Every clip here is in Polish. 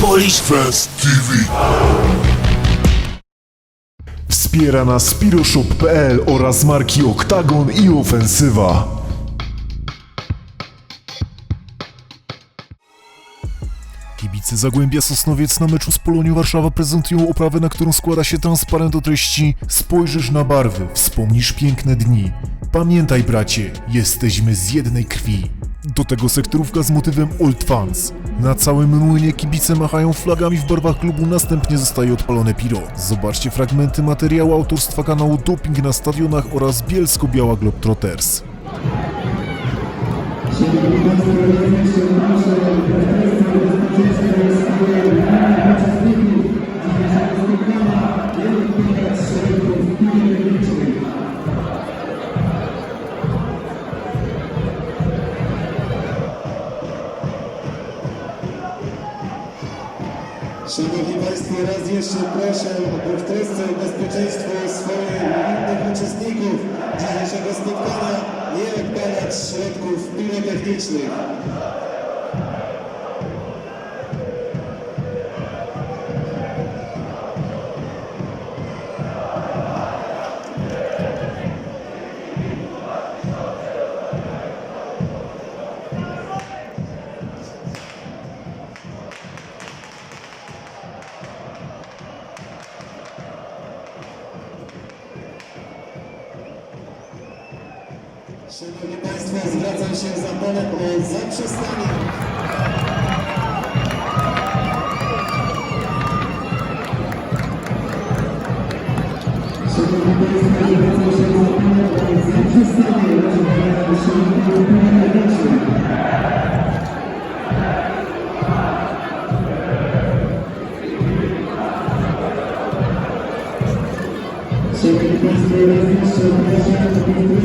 Polish TV. Wspiera nas Piroshop.pl oraz marki Oktagon i Ofensywa. Kibice Zagłębia Sosnowiec na meczu z Polonią Warszawa prezentują oprawę, na którą składa się transparent o treści Spojrzysz na barwy, wspomnisz piękne dni. Pamiętaj bracie, jesteśmy z jednej krwi. Do tego sektorówka z motywem Old Fans. Na całym młynie kibice machają flagami w barwach klubu, następnie zostaje odpalone piro. Zobaczcie fragmenty materiału autorstwa kanału Doping na stadionach oraz Bielsko-Biała Globetrotters. Szanowni Państwo, raz jeszcze proszę, w trosce o bezpieczeństwo swoich innych uczestników dzisiejszego spotkania nie odpalać środków pirotechnicznych. Szanowni Państwo, zwracam się z apelem o zaprzestanie Szanowni Państwo, raz jeszcze proszę, aby w trosce o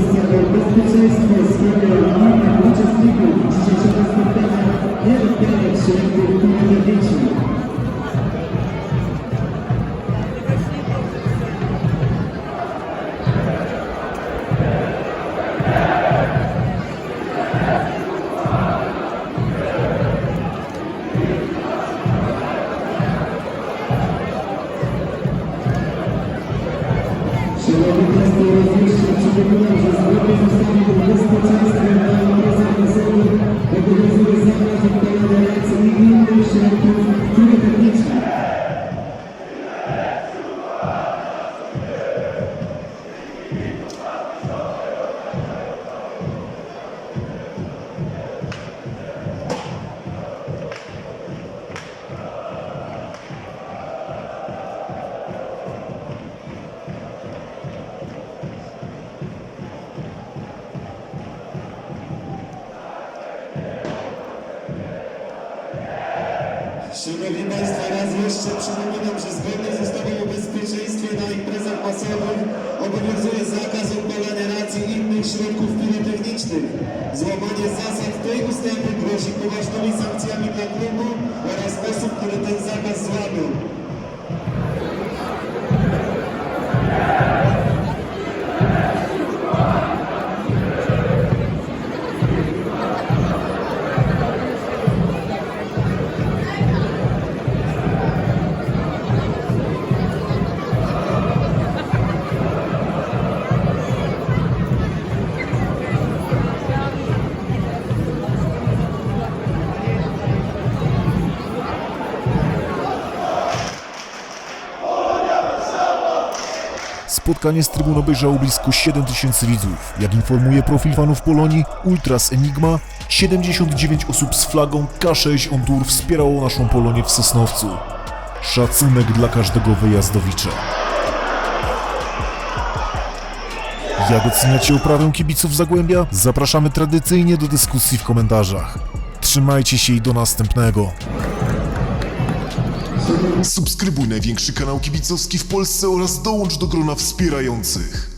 Szanowni Państwo, Szanowni Państwo, raz jeszcze przypominam, że zgodnie z ustawą o bezpieczeństwie na imprezach masowych obowiązuje zakaz odpalania racji innych środków pirotechnicznych. Złamanie zasad tej ustawy grozi poważnymi sankcjami dla klubu oraz osób, które ten zakaz złamią. Spotkanie z trybun obejrzało blisko 7 tysięcy widzów. Jak informuje profil fanów Polonii, Ultras Enigma, 79 osób z flagą K6 Ondur wspierało naszą Polonię w Sosnowcu. Szacunek dla każdego wyjazdowicza. Jak oceniacie oprawę kibiców Zagłębia? Zapraszamy tradycyjnie do dyskusji w komentarzach. Trzymajcie się i do następnego. Subskrybuj największy kanał kibicowski w Polsce oraz dołącz do grona wspierających.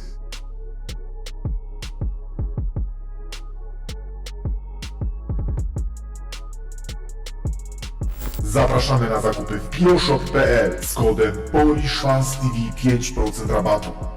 Zapraszamy na zakupy w piroshop.pl z kodem PolishFansTV 5% rabatu.